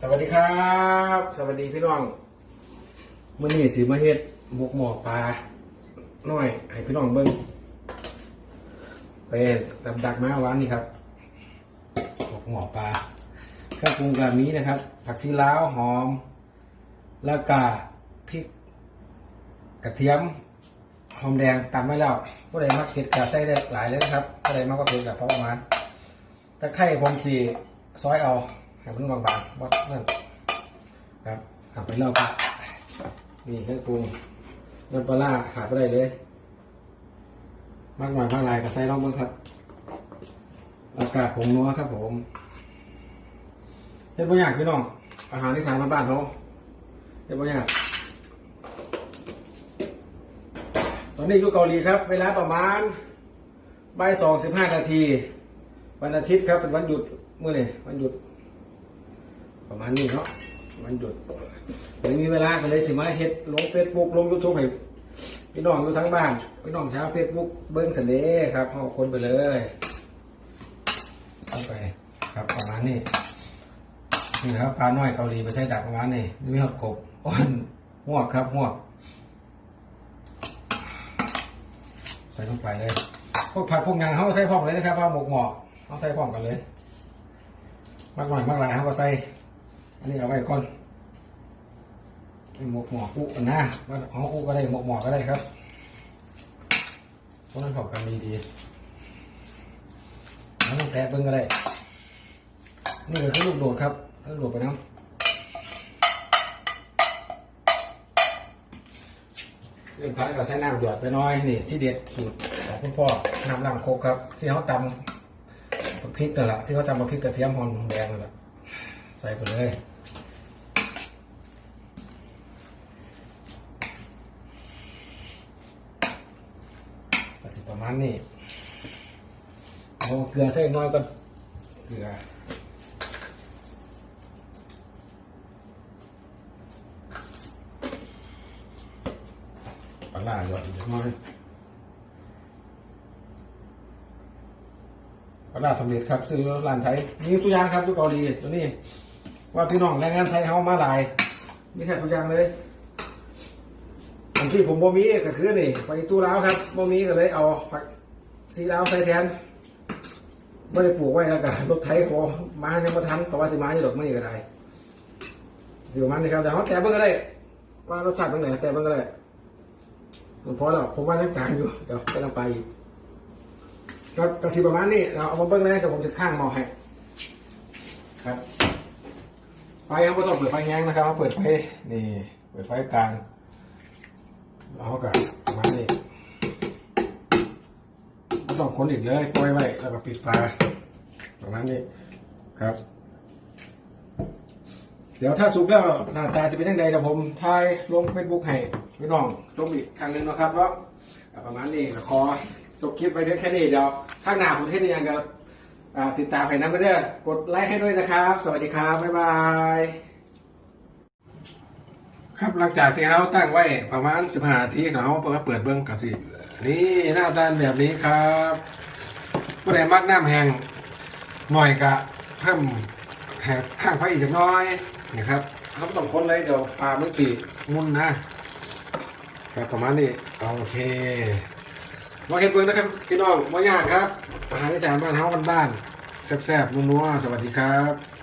สวัสดีครับ สวัสดีพี่น้องมื่อนี้สิมาเฮ็ดหมกหมอปลาหน่อย ให้พี่น้องเบิ่งไปดับดักมาวันนี้ครับหมกหมอปลาเครื่องปรุงแบบนี้นะครับ ผักชีลาวหอมแล้วก็พริก กระเทียมหอมแดงตำไว้แล้วผู้ใดมักเผ็ดก็ใส่ได้หลายเลยนะครับผู้ใดมักก็เผ็ดกับพอประมาณตะไคร้ผมสีซอยเอา ให้มันบางๆวัดนั่นครับขับไปเล่าครับนี่เครื่องปรุงน้ำปลาขาดไปได้เลย มากหน่อยมากลายก็ใส่ลองเบิ่งครับอากาศผงนัวครับผมเฮ็ดบ่ยากพี่น้อง อาหารที่สานบ้านเขาเฮ็ดบ่ยาก ตอนนี้อยู่เกาหลีครับ เวลาประมาณบ่ายสองสิบห้านาที วันอาทิตย์ครับเป็นวันหยุดเมื่อนี่วันหยุด ประมาณนี้เนาะวันหยุดเดี๋ยวมีเวลาก็เลยสิมาเฮ็ดลงเฟซบุ๊กลงยูทูบให้พี่น้องอยู่ทั้งบ้านพี่น้องชาวเฟซบุ๊กเบิ้งเสน่ห์ครับเอาคนไปเลยเข้าไปครับประมาณนี้นี่ครับปลาน้อยเกาหลีไปใช้ดักประมาณนี้มีหอดกบอ้อนหวกครับหวกใส่ลงไปเลยพวกผัดพวกยังเขาใส่พร้อมเลยนะครับว่าหมกหมอกเขาใส่พร้อมกันเลยมากหน่อยมากหลายเขาก็ใส่ นนี้เอาไว้ก่อนหมกหมอกอุนะว่าของอุก็ได้หมกหมอกก็ได้ครับพวกนั้นเข้ากันดีดีน้ำแตะเบิ้งก็ได้ นี่ก็คือลูกโดดครับลูกโดดไปน้ำเรื่องคันก็ใส่น้ำหยดไปน้อยนี่ที่เด็ดสูตรของคุณพ่อน้ำล้างโคกครับ ที่เขาตำพริกนั่นแหละที่เขาตำมาพริกกระเทียมหอมแดงนั่นแหละใส่ไปเลย ประมาณนี้เอาเกลือใส่น้อยก็เกลือปลาหยอดอีกเล็กน้อยปลาสำเร็จครับ ซื้อร้านไทยมีตัวอย่างครับทุกเกาหลีตัวนี้ ว่าพี่น้องแรงงานไทยเฮามาหลายมีแทบทุกอย่างเลย อันที่ผมบ่มีก็คือนี่ไปตู้ลาวครับบ่มีก็เลยเอาผักสีลาวใส่แทนไม่ได้ปลูกไว้แล้วก็รถไถเขามายังมาทันเขาะว่าสิมาอยู่ดอกไม่ก็ได้สิประมาณนี้ครับเดี๋ยวเขาแต่เบิ่งก็ได้ ว่ารสชาติเป็นไงแต่เบิ่งก็ได้มันพอแล้วผมว่าน้ำกลางอยู่เดี๋ยวจะนำไปอีกครับกระสีประมาณนี้เราเอามาเบิ่งเลยเดี๋ยวผมจะข้างมอให้ครับไฟเขาไม่ต้องเปิดไฟแห้งนะครับเปิดไฟนี่ เปิดไฟกลาง เขากระมาณนี้ไม่ต้องคนอีกเลยปล่อยไว้แล้วก็ปิดฝาประมาณนี้ครับ เดี๋ยวถ้าสุกแล้วหน้าตาจะเป็นยังไงเดี๋ยวผมถ่ายลงเฟซบุ๊กให้พี่น้องชมอีกครั้งหนึงนะครับเนาะประมาณนี้ขอจบคลิปไปเพียงแค่นี้เดี๋ยวข้างหน้าผมเทศยังก็ติดตามให้นั้นไปเด้อกดไลค์ให้ด้วยนะครับ สวัสดีครับ บ๊ายบาย ครับหลังจากที่เขาตั้งไว้ประมาณสิบห้านาทีเขาเปิดเปิดเบิ้องกสินี่หน้าตาแบบนี้ครับผู้ใดมักน้ำแห้งหน่อยกะเพิ่มแถบข้างไฟอีกจักน้อยนี่ครับเขาไม่ต้องค้นเลยเดี๋ยวปลามันสีงุนนะครับประมาณนี้โอเคมาเห็นเบิ้องนะครับพี่น้องว่ายากครับอาหารอีสานบ้านเฮาบ้านๆแซ่บๆนัวๆสวัสดีครับ